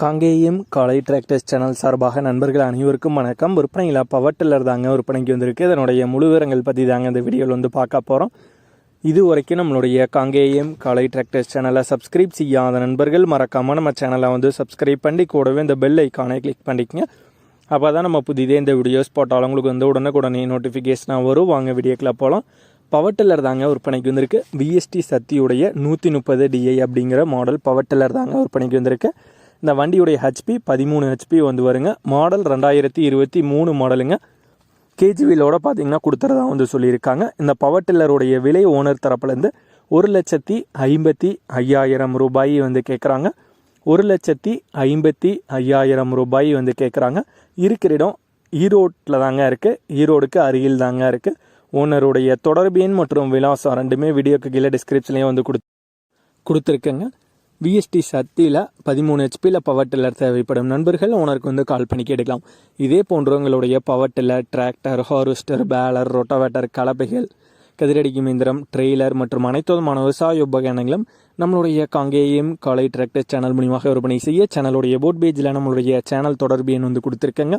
காங்கேயம் காலை tractors channel சார்பாக நண்பர்கள் அனைவருக்கும் வணக்கம். விற்பனையில் பவர் டில்லர் தாங்க விற்பனைக்கு வந்திருக்கு. இதனுடைய முழு விவரங்கள் பற்றி தாங்க இந்த வீடியோவில் வந்து பார்க்க போகிறோம் இது வரைக்கும் நம்மளுடைய காங்கேயம் காலை டிராக்டர்ஸ் சேனலை சப்ஸ்கிரைப் செய்யாத நண்பர்கள் மறக்காமல் நம்ம சேனலை வந்து சப்ஸ்கிரைப் பண்ணி கூடவே இந்த பெல் ஐக்கானை கிளிக் பண்ணிக்கங்க. அப்போ தான் நம்ம புதிதே இந்த வீடியோஸ் போட்டாலும் உங்களுக்கு வந்து உடனுக்குடனே நோட்டிஃபிகேஷனாக வரும். வாங்க வீடியோக்கில் போகலாம் பவர் டில்லர் தாங்க விற்பனைக்கு வந்திருக்கு. விஎஸ்டி சக்தியுடைய நூற்றி முப்பது டிஐ அப்படிங்கிற மாடல் பவர் டில்லர் தாங்க விற்பனைக்கு வந்திருக்கு. இந்த வண்டியுடைய ஹெச்பி பதிமூணு ஹெச்பி வந்து வருங்க. மாடல் ரெண்டாயிரத்தி இருபத்தி மூணு மாடலுங்க கேஜிவிலோட பார்த்தீங்கன்னா கொடுத்துறதா வந்து சொல்லியிருக்காங்க. இந்த பவர் டில்லருடைய விலை ஓனர் தரப்புலேருந்து ஒரு லட்சத்தி ஐம்பத்தி ஐயாயிரம் ரூபாய் வந்து கேட்குறாங்க ஒரு லட்சத்தி ஐம்பத்தி ஐயாயிரம் ரூபாய் வந்து கேட்குறாங்க இருக்கிற இடம் ஈரோட்டில் தாங்க இருக்குது ஈரோடுக்கு அருகில் தாங்க இருக்குது ஓனருடைய தொடர்பு எண் மற்றும் விலாசம் ரெண்டுமே வீடியோக்கு கீழே டிஸ்கிரிப்ஷன்லேயும் வந்து கொடுத்து கொடுத்துருக்கேங்க. விஎஸ்டி சக்தியில் பதிமூணு ஹெச்பியில் பவர் டில்லர் தேவைப்படும். நண்பர்கள் ஓனருக்கு வந்து கால் பண்ணி கேட்டுக்கலாம். இதே போன்றவங்களுடைய power tiller tractor harvester baler rotavator கலப்பைகள் கதிரடிக்கும் இயந்திரம் ட்ரெய்லர் மற்றும் அனைத்து விதமான விவசாய உபகரணங்களும் நம்மளுடைய காங்கேயம் காலை டிராக்டர் சேனல் மூலியமாக விற்பனை செய்ய சேனலுடைய போட் பேஜில் நம்மளுடைய சேனல் தொடர்பு எண் வந்து கொடுத்துருக்கேங்க.